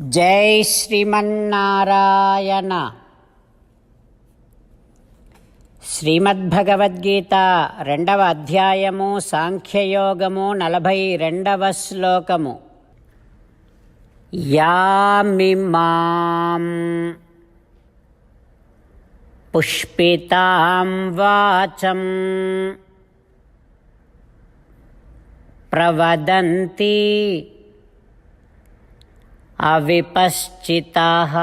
జై శ్రీమన్నారాయణ. శ్రీమద్భగవద్గీత రెండవ అధ్యాయము సాంఖ్యయోగము నలభై రెండవ శ్లోకము. యామిమాం పుష్పితాం వాచం ప్రవదంతి అవిపశ్చితः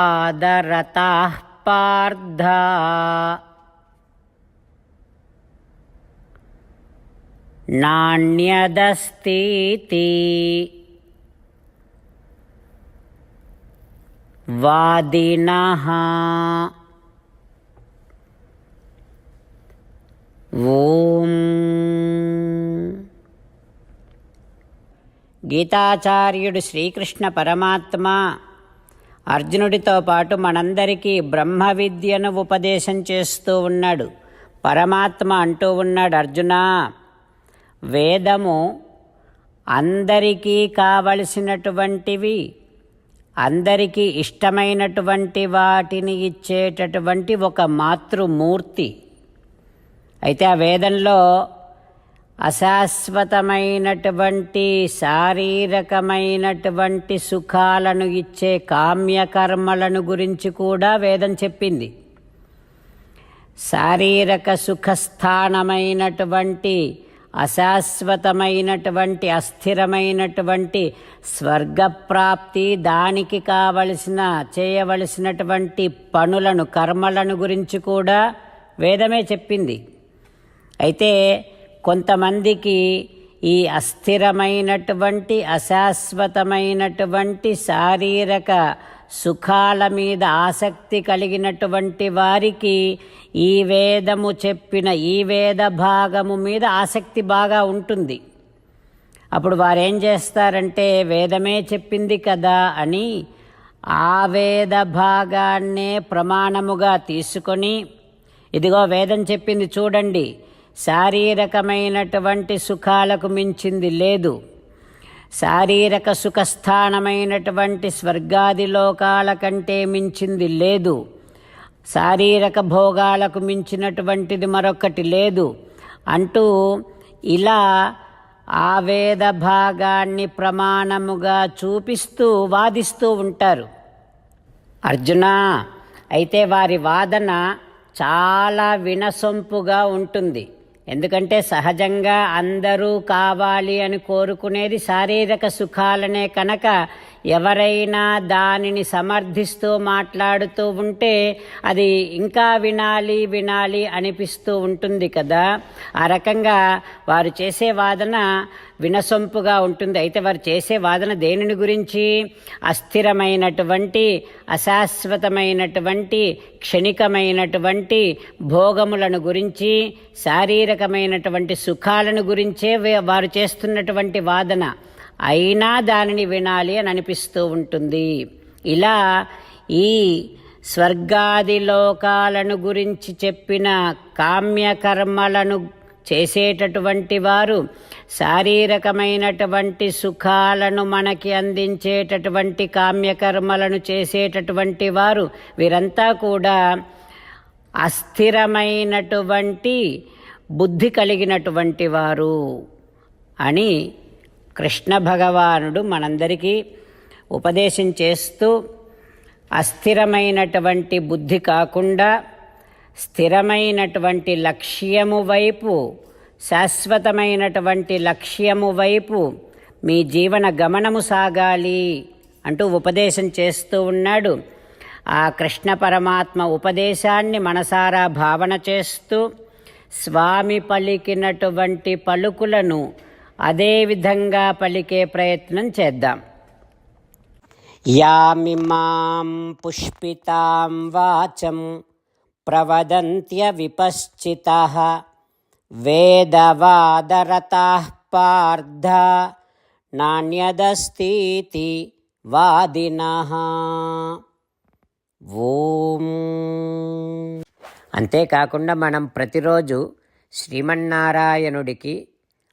వేదవాదరతాः పార్థ నాణ్యదస్तीति వాదినः ఓం గీతాచార్యుడు శ్రీకృష్ణ పరమాత్మ. అర్జునుడితో పాటు మనందరికీ బ్రహ్మ విద్యను ఉపదేశం చేస్తూ ఉన్నాడు. పరమాత్మ అంటూ ఉన్నాడు అర్జున. వేదము అందరికీ కావలసినటువంటివి అందరికీ ఇష్టమైనటువంటి వాటిని ఇచ్చేటటువంటి ఒక మాతృమూర్తి. అయితే ఆ వేదంలో అశాశ్వతమైనటువంటి శారీరకమైనటువంటి సుఖాలను ఇచ్చే కామ్యకర్మలను గురించి కూడా వేదం చెప్పింది. శారీరక సుఖస్థానమైనటువంటి అశాశ్వతమైనటువంటి అస్థిరమైనటువంటి స్వర్గప్రాప్తి దానికి కావలసిన చేయవలసినటువంటి పనులను కర్మలను గురించి కూడా వేదమే చెప్పింది. అయితే కొంతమందికి ఈ అస్థిరమైనటువంటి అశాశ్వతమైనటువంటి శారీరక సుఖాల మీద ఆసక్తి కలిగినటువంటి వారికి ఈ వేదము చెప్పిన ఈ వేద భాగము మీద ఆసక్తి బాగా ఉంటుంది. అప్పుడు వారేం చేస్తారంటే వేదమే చెప్పింది కదా అని ఆ వేద భాగాన్నే ప్రమాణముగా తీసుకొని ఇదిగో వేదం చెప్పింది చూడండి శారీరకమైనటువంటి సుఖాలకు మించింది లేదు. శారీరక సుఖస్థానమైనటువంటి స్వర్గాది లోకాల కంటే మించింది లేదు. శారీరక భోగాలకు మించినటువంటిది మరొకటి లేదు. అంటూ ఇలా ఆ వేద భాగాన్ని ప్రమాణముగా చూపిస్తూ వాదిస్తూ ఉంటారు. అర్జున అయితే వారి వాదన చాలా వినసొంపుగా ఉంటుంది. ఎందుకంటే సహజంగా అందరూ కావాలి అని కోరుకునేది శారీరక సుఖాలనే కనుక ఎవరైనా దానిని సమర్థిస్తూ మాట్లాడుతూ ఉంటే అది ఇంకా వినాలి వినాలి అనిపిస్తూ ఉంటుంది కదా. ఆ రకంగా వారు చేసే వాదన వినసొంపుగా ఉంటుంది. అయితే వారు చేసే వాదన దేనిని గురించి? అస్థిరమైనటువంటి అశాశ్వతమైనటువంటి క్షణికమైనటువంటి భోగములను గురించి శారీరకమైనటువంటి సుఖాలను గురించే వారు చేస్తున్నటువంటి వాదన. అయినా దానిని వినాలి అని అనిపిస్తూ ఉంటుంది. ఇలా ఈ స్వర్గాది లోకాలను గురించి చెప్పిన కామ్యకర్మలను చేసేటటువంటి వారు శారీరకమైనటువంటి సుఖాలను మనకి అందించేటటువంటి కామ్యకర్మలను చేసేటటువంటి వారు వీరంతా కూడా అస్థిరమైనటువంటి బుద్ధి కలిగినటువంటి వారు అని కృష్ణ భగవానుడు మనందరికీ ఉపదేశం చేస్తూ అస్థిరమైనటువంటి బుద్ధి కాకుండా స్థిరమైనటువంటి లక్ష్యము వైపు శాశ్వతమైనటువంటి లక్ష్యము వైపు మీ జీవన గమనము సాగాలి అంటూ ఉపదేశం చేస్తూ ఉన్నాడు. ఆ కృష్ణ పరమాత్మ ఉపదేశాన్ని మనసారా భావన చేస్తూ స్వామి పలికినటువంటి పలుకులను అదే విధంగా పలికే ప్రయత్నం చేద్దాం. యామిమాం పుష్పితాం వాచం ప్రవదంత్య విపశ్చిత వేదవాదరతా పార్థ నాణ్యదస్తీతి వాదిన. ఓం. అంతేకాకుండా మనం ప్రతిరోజు శ్రీమన్నారాయణుడికి